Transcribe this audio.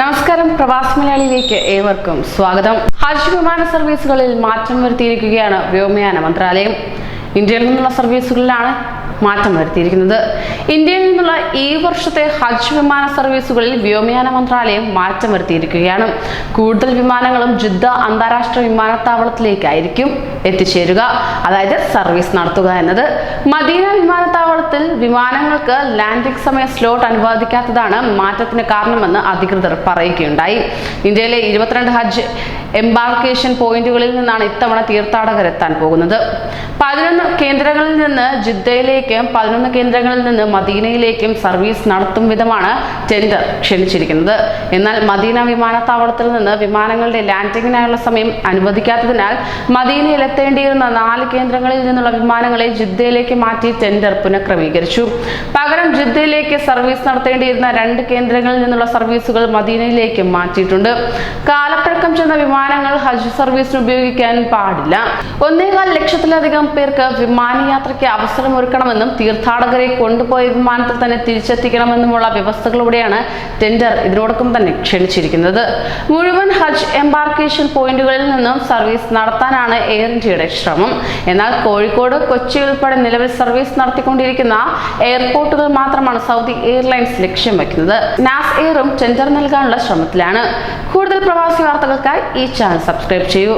നമസ്കാരം. പ്രവാസി മലയാളിയിലേക്ക് ഏവർക്കും സ്വാഗതം. ഹജ്ജ് വിമാന സർവീസുകളിൽ മാറ്റം വരുത്തിയിരിക്കുകയാണ് വ്യോമയാന മന്ത്രാലയം. ഇന്ത്യയിൽ നിന്നുള്ള സർവീസുകളിലാണ് മാറ്റം വരുത്തിയിരിക്കുന്നത്. ഇന്ത്യയിൽ നിന്നുള്ള ഈ വർഷത്തെ ഹജ്ജ് വിമാന സർവീസുകളിൽ വ്യോമയാന മന്ത്രാലയം മാറ്റം വരുത്തിയിരിക്കുകയാണ്. കൂടുതൽ വിമാനങ്ങളും ജിദ്ദ അന്താരാഷ്ട്ര വിമാനത്താവളത്തിലേക്കായിരിക്കും എത്തിച്ചേരുക. അതായത് സർവീസ് നടത്തുക എന്നത്. മദീന വിമാനത്താവളത്തിൽ വിമാനങ്ങൾക്ക് ലാൻഡിംഗ് സമയ സ്ലോട്ട് അനുവദിക്കാത്തതാണ് മാറ്റത്തിന് കാരണമെന്ന് അധികൃതർ പറയുകയുണ്ടായി. ഇന്ത്യയിലെ ഇരുപത്തിരണ്ട് ഹജ്ജ് എംബാർക്കേഷൻ പോയിന്റുകളിൽ നിന്നാണ് ഇത്തവണ തീർത്ഥാടകർ എത്താൻ പോകുന്നത്. പതിനൊന്ന് കേന്ദ്രങ്ങളിൽ നിന്ന് ജിദ്ദയിലേക്കും പതിനൊന്ന് കേന്ദ്രങ്ങളിൽ നിന്ന് മദീനയിലേക്കും സർവീസ് നടത്തും വിധമാണ് ടെൻഡർ ക്ഷണിച്ചിരിക്കുന്നത്. എന്നാൽ മദീന വിമാനത്താവളത്തിൽ നിന്ന് വിമാനങ്ങളുടെ ലാൻഡിങ്ങിനായുള്ള സമയം അനുവദിക്കാത്തതിനാൽ മദീനയിലെത്തേണ്ടിയിരുന്ന നാല് കേന്ദ്രങ്ങളിൽ നിന്നുള്ള വിമാനങ്ങളെ ജിദ്ദയിലേക്ക് മാറ്റി ടെൻഡർ പുനഃക്രമീകരിച്ചു പകരം ജിദ്ദയിലേക്ക് സർവീസ് നടത്തേണ്ടിയിരുന്ന രണ്ട് കേന്ദ്രങ്ങളിൽ നിന്നുള്ള സർവീസുകൾ മദീനയിലേക്ക് മാറ്റിയിട്ടുണ്ട്. കാലപ്പഴക്കം ചെന്ന വിമാനങ്ങൾ ഹജ്ജ് സർവീസിന് ഉപയോഗിക്കാൻ പാടില്ല. ഒന്നേകാൽ ലക്ഷത്തിലധികം പേർക്ക് വിമാനയാത്രയ്ക്ക് അവസരമൊരുക്കണമെന്നും തീർത്ഥാടകരെ കൊണ്ടുപോയ വിമാനത്തിൽ തന്നെ തിരിച്ചെത്തിക്കണമെന്നുമുള്ള വ്യവസ്ഥകളോടെയാണ് ടെൻഡർ ഇതിനോടൊപ്പം തന്നെ ക്ഷണിച്ചിരിക്കുന്നത്. മുഴുവൻ ഹജ്ജ് എംബാർക്കേഷൻ പോയിന്റുകളിൽ നിന്നും സർവീസ് നടത്താനാണ് എയർ ഇന്ത്യയുടെ ശ്രമം. എന്നാൽ കോഴിക്കോട് കൊച്ചി ഉൾപ്പെടെ നിലവിൽ സർവീസ് നടത്തിക്കൊണ്ടിരിക്കുന്ന എയർപോർട്ടുകൾ മാത്രമാണ് സൗദി എയർലൈൻസ് ലക്ഷ്യം വെക്കുന്നത് നാസ് എയറും ടെൻഡർ നൽകാനുള്ള ശ്രമത്തിലാണ്. കൂടുതൽ പ്രവാസി വാർത്തകൾക്കായി ഈ ചാനൽ സബ്സ്ക്രൈബ് ചെയ്യൂ.